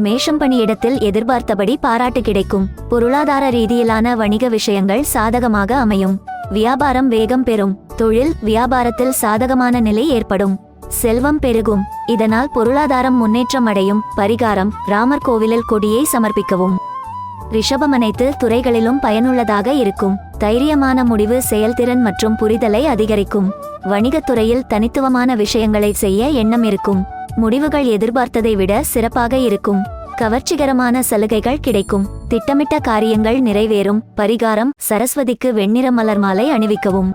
மேஷம் பணியிடத்தில் எதிர்பார்த்தபடி பாராட்டு கிடைக்கும். பொருளாதார ரீதியிலான வணிக விஷயங்கள் சாதகமாக அமையும். வியாபாரம் வேகம் பெறும். தொழில் வியாபாரத்தில் சாதகமான நிலை ஏற்படும். செல்வம் பெருகும். இதனால் பொருளாதாரம் முன்னேற்றம் அடையும். பரிகாரம் ராமர் கோவிலில் கொடியை சமர்ப்பிக்கவும். ரிஷபம் அனைத்து துறைகளிலும் பயனுள்ளதாக இருக்கும். தைரியமான முடிவு செயல்திறன் மற்றும் புரிதலை அதிகரிக்கும். வணிகத்துறையில் தனித்துவமான விஷயங்களை செய்ய எண்ணம் இருக்கும். முடிவுகள் எதிர்பார்த்ததை விட சிறப்பாக இருக்கும். கவர்ச்சிகரமான சலுகைகள் கிடைக்கும். திட்டமிட்ட காரியங்கள் நிறைவேறும். பரிகாரம் சரஸ்வதிக்கு வெண்ணிற மலர் மாலை அணிவிக்கவும்.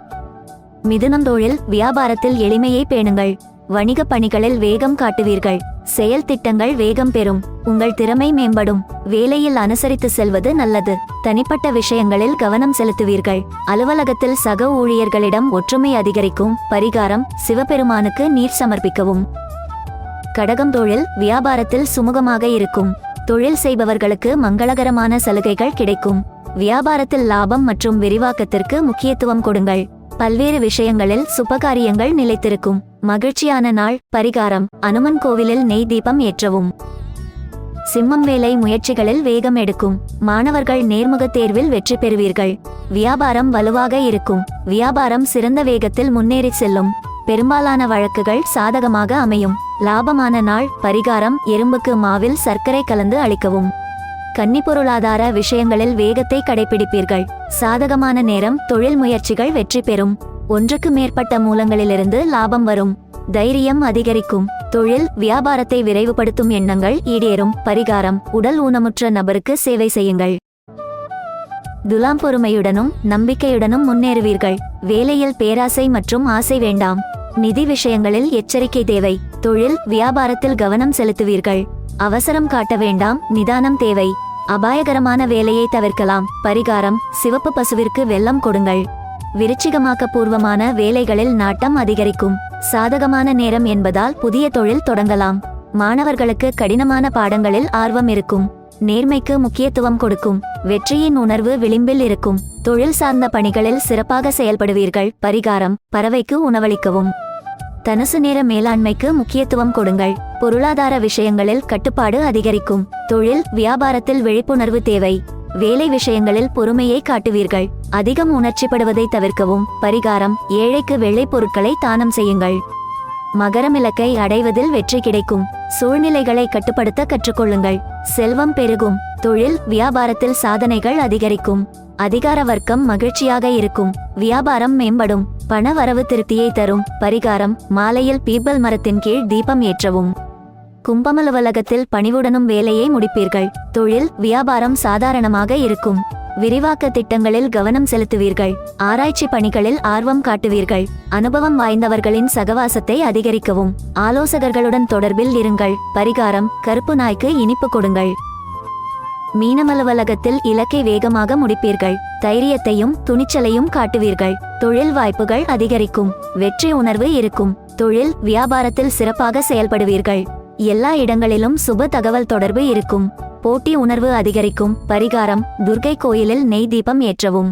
மிதுனம் தொழில் வியாபாரத்தில் எளிமையை பேணுங்கள். வணிக பணிகளில் வேகம் காட்டுவீர்கள். செயல் திட்டங்கள் வேகம் பெறும். உங்கள் திறமை மேம்படும். வேலையில் அனுசரித்து செல்வது நல்லது. தனிப்பட்ட விஷயங்களில் கவனம் செலுத்துவீர்கள். அலுவலகத்தில் சக ஊழியர்களிடம் ஒற்றுமை அதிகரிக்கும். பரிகாரம் சிவபெருமானுக்கு நீர் சமர்ப்பிக்கவும். கடகம் தொழில் வியாபாரத்தில் சுமூகமாக இருக்கும். தொழில் செய்பவர்களுக்கு மங்களகரமான சலுகைகள் கிடைக்கும். வியாபாரத்தில் லாபம் மற்றும் விரிவாக்கத்திற்கு முக்கியத்துவம் கொடுங்கள். பல்வேறு விஷயங்களில் சுபகாரியங்கள் நிலைத்திருக்கும். மகிழ்ச்சியான நாள் பரிகாரம் அனுமன் கோவிலில் நெய் தீபம் ஏற்றவும். சிம்மம் வேலை முயற்சிகளில் வேகம் எடுக்கும். மாணவர்கள் நேர்முக தேர்வில் வெற்றி பெறுவீர்கள். வியாபாரம் வலுவாக இருக்கும். வியாபாரம் சிறந்த வேகத்தில் முன்னேறி செல்லும். பெரும்பாலான வழக்குகள் சாதகமாக அமையும். லாபமான நாள் பரிகாரம் எறும்புக்கு மாவில் சர்க்கரை கலந்து அளிக்கவும். கன்னி பொருளாதார விஷயங்களில் வேகத்தை கடைபிடிப்பீர்கள். சாதகமான நேரம் தொழில் முயற்சிகள் வெற்றி பெறும். ஒன்றுக்கு மேற்பட்ட மூலங்களிலிருந்து லாபம் வரும். தைரியம் அதிகரிக்கும். தொழில் வியாபாரத்தை விரைவுபடுத்தும் எண்ணங்கள் ஈடேறும். பரிகாரம் உடல் ஊனமுற்ற நபருக்கு சேவை செய்யுங்கள். துலாம் பொறுமையுடனும் நம்பிக்கையுடனும் முன்னேறுவீர்கள். வேலையில் பேராசை மற்றும் ஆசை வேண்டாம். நிதி விஷயங்களில் எச்சரிக்கை தேவை. தொழில் வியாபாரத்தில் கவனம் செலுத்துவீர்கள். அவசரம் காட்ட வேண்டாம் நிதானம் தேவை. அபாயகரமான வேலையை தவிர்க்கலாம். பரிகாரம் சிவப்பு பசுவிற்கு வெள்ளம் கொடுங்கள். விருச்சிகமாக்க பூர்வமான வேலைகளில் நாட்டம் அதிகரிக்கும். சாதகமான நேரம் என்பதால் புதிய தொழில் தொடங்கலாம். மாணவர்களுக்கு கடினமான பாடங்களில் ஆர்வம் இருக்கும். நேர்மைக்கு முக்கியத்துவம் கொடுக்கும். வெற்றியின் உணர்வு விளிம்பில் இருக்கும். தொழில் சார்ந்த பணிகளில் சிறப்பாக செயல்படுவீர்கள். பரிகாரம் பறவைக்கு உணவளிக்கவும். தனசு நேர மேலாண்மைக்கு முக்கியத்துவம் கொடுங்கள். பொருளாதார விஷயங்களில் கட்டுப்பாடு அதிகரிக்கும். தொழில் வியாபாரத்தில் விழிப்புணர்வு தேவை. வேலை விஷயங்களில் பொறுமையை காட்டுவீர்கள். அதிகம் உணர்ச்சிப்படுவதை தவிர்க்கவும். பரிகாரம் ஏழைக்கு வெள்ளை பொருட்களை தானம் செய்யுங்கள். மகரம் இலக்கை அடைவதில் வெற்றி கிடைக்கும். சூழ்நிலைகளை கட்டுப்படுத்த கற்றுக்கொள்ளுங்கள். செல்வம் பெருகும். தொழில் வியாபாரத்தில் சாதனைகள் அதிகரிக்கும். அதிகார வர்க்கம் மகிழ்ச்சியாக இருக்கும். வியாபாரம் மேம்படும். பண வரவு திருப்தியை தரும் பரிகாரம் மாலையில் பீப்பல் மரத்தின் கீழ் தீபம் ஏற்றவும். கும்பமலுவலகத்தில் பணிவுடனும் வேலையை முடிப்பீர்கள். தொழில் வியாபாரம் சாதாரணமாக இருக்கும். விரிவாக்க திட்டங்களில் கவனம் செலுத்துவீர்கள். ஆராய்ச்சி பணிகளில் ஆர்வம் காட்டுவீர்கள். அனுபவம் வாய்ந்தவர்களின் சகவாசத்தை அதிகரிக்கவும். ஆலோசகர்களுடன் தொடர்பில் இருங்கள். பரிகாரம் கருப்பு நாய்க்கு இனிப்பு கொடுங்கள். மீனமலுவலகத்தில் இலக்கை வேகமாக முடிப்பீர்கள். தைரியத்தையும் துணிச்சலையும் காட்டுவீர்கள். தொழில் வாய்ப்புகள் அதிகரிக்கும். வெற்றி உணர்வு இருக்கும். தொழில் வியாபாரத்தில் சிறப்பாக செயல்படுவீர்கள். எல்லா இடங்களிலும் சுப தகவல் தொடர்பு இருக்கும். போட்டி உணர்வு அதிகரிக்கும். பரிகாரம் துர்கை கோயிலில் நெய் தீபம் ஏற்றவும்.